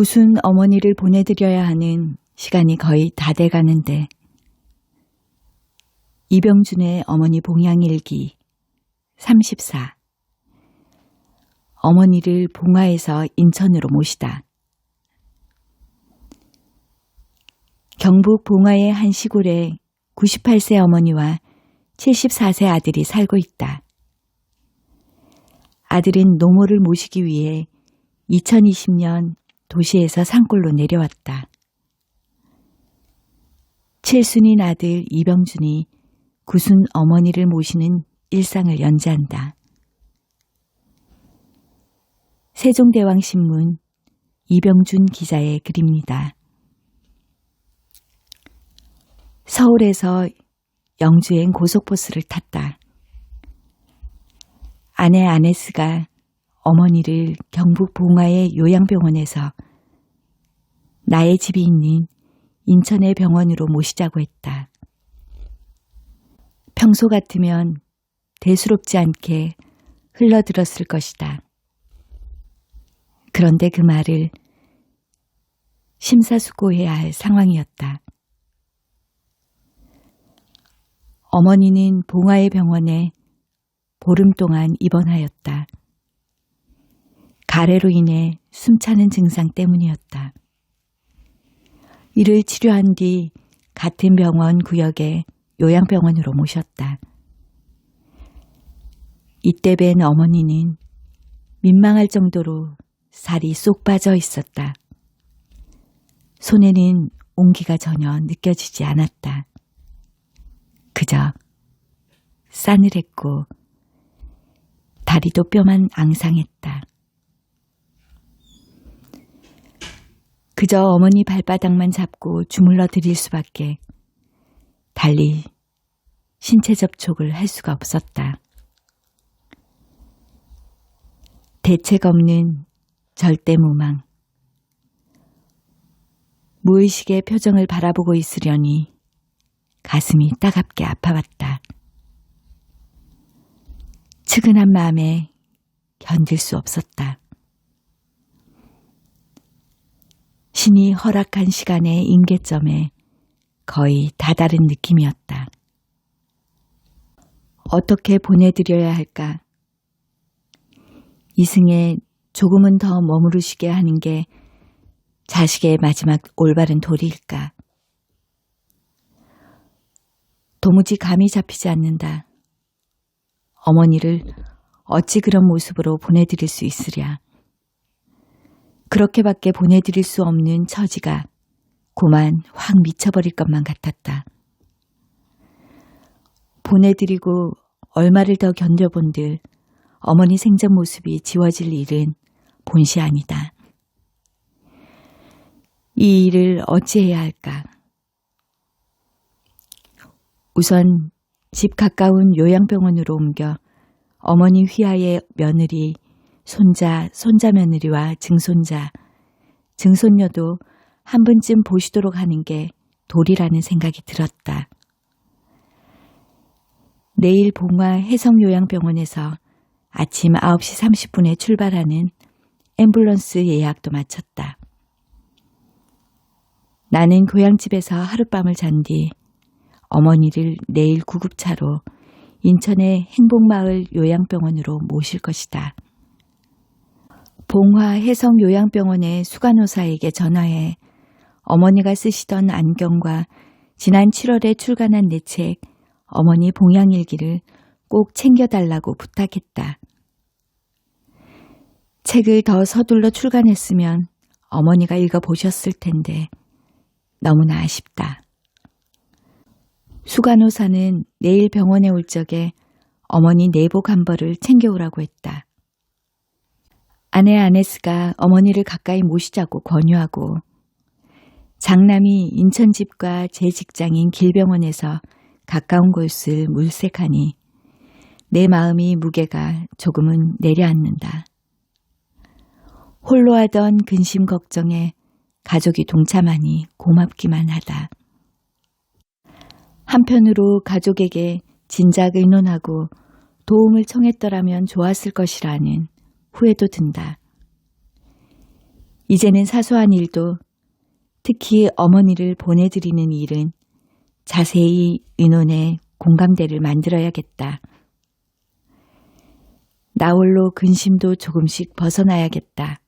구순 어머니를 보내드려야 하는 시간이 거의 다 돼가는데 이병준의 어머니 봉양일기 34 어머니를 봉화에서 인천으로 모시다. 경북 봉화의 한 시골에 98세 어머니와 74세 아들이 살고 있다. 아들은 노모를 모시기 위해 2020년 도시에서 산골로 내려왔다. 칠순인 아들 이병준이 구순 어머니를 모시는 일상을 연재한다. 세종대왕신문 이병준 기자의 글입니다. 서울에서 영주행 고속버스를 탔다. 아내 아네스가 어머니를 경북 봉화의 요양병원에서 나의 집이 있는 인천의 병원으로 모시자고 했다. 평소 같으면 대수롭지 않게 흘러들었을 것이다. 그런데 그 말을 심사숙고해야 할 상황이었다. 어머니는 봉화의 병원에 보름 동안 입원하였다. 가래로 인해 숨차는 증상 때문이었다. 이를 치료한 뒤 같은 병원 구역의 요양병원으로 모셨다. 이때 뵌 어머니는 민망할 정도로 살이 쏙 빠져 있었다. 손에는 온기가 전혀 느껴지지 않았다. 그저 싸늘했고 다리도 뼈만 앙상했다. 그저 어머니 발바닥만 잡고 주물러 드릴 수밖에 달리 신체 접촉을 할 수가 없었다. 대책 없는 절대 무망. 무의식의 표정을 바라보고 있으려니 가슴이 따갑게 아파왔다. 측은한 마음에 견딜 수 없었다. 신이 허락한 시간의 임계점에 거의 다다른 느낌이었다. 어떻게 보내드려야 할까? 이승에 조금은 더 머무르시게 하는 게 자식의 마지막 올바른 도리일까? 도무지 감이 잡히지 않는다. 어머니를 어찌 그런 모습으로 보내드릴 수 있으랴. 그렇게밖에 보내드릴 수 없는 처지가 고만 확 미쳐버릴 것만 같았다. 보내드리고 얼마를 더 견뎌본들 어머니 생전 모습이 지워질 일은 본시 아니다. 이 일을 어찌해야 할까? 우선 집 가까운 요양병원으로 옮겨 어머니 휘하의 며느리, 손자, 손자 며느리와 증손자, 증손녀도 한 번쯤 보시도록 하는 게 도리라는 생각이 들었다. 내일 봉화 해성요양병원에서 아침 9시 30분에 출발하는 앰뷸런스 예약도 마쳤다. 나는 고향집에서 하룻밤을 잔 뒤 어머니를 내일 구급차로 인천의 행복마을 요양병원으로 모실 것이다. 봉화 해성 요양병원의 수간호사에게 전화해 어머니가 쓰시던 안경과 지난 7월에 출간한 내 책 어머니 봉양일기를 꼭 챙겨달라고 부탁했다. 책을 더 서둘러 출간했으면 어머니가 읽어보셨을 텐데 너무나 아쉽다. 수간호사는 내일 병원에 올 적에 어머니 내복 한 벌을 챙겨오라고 했다. 아내 아네스가 어머니를 가까이 모시자고 권유하고 장남이 인천집과 제 직장인 길병원에서 가까운 곳을 물색하니 내 마음이 무게가 조금은 내려앉는다. 홀로 하던 근심 걱정에 가족이 동참하니 고맙기만 하다. 한편으로 가족에게 진작 의논하고 도움을 청했더라면 좋았을 것이라는 후회도 든다. 이제는 사소한 일도 특히 어머니를 보내드리는 일은 자세히 의논해 공감대를 만들어야겠다. 나홀로 근심도 조금씩 벗어나야겠다.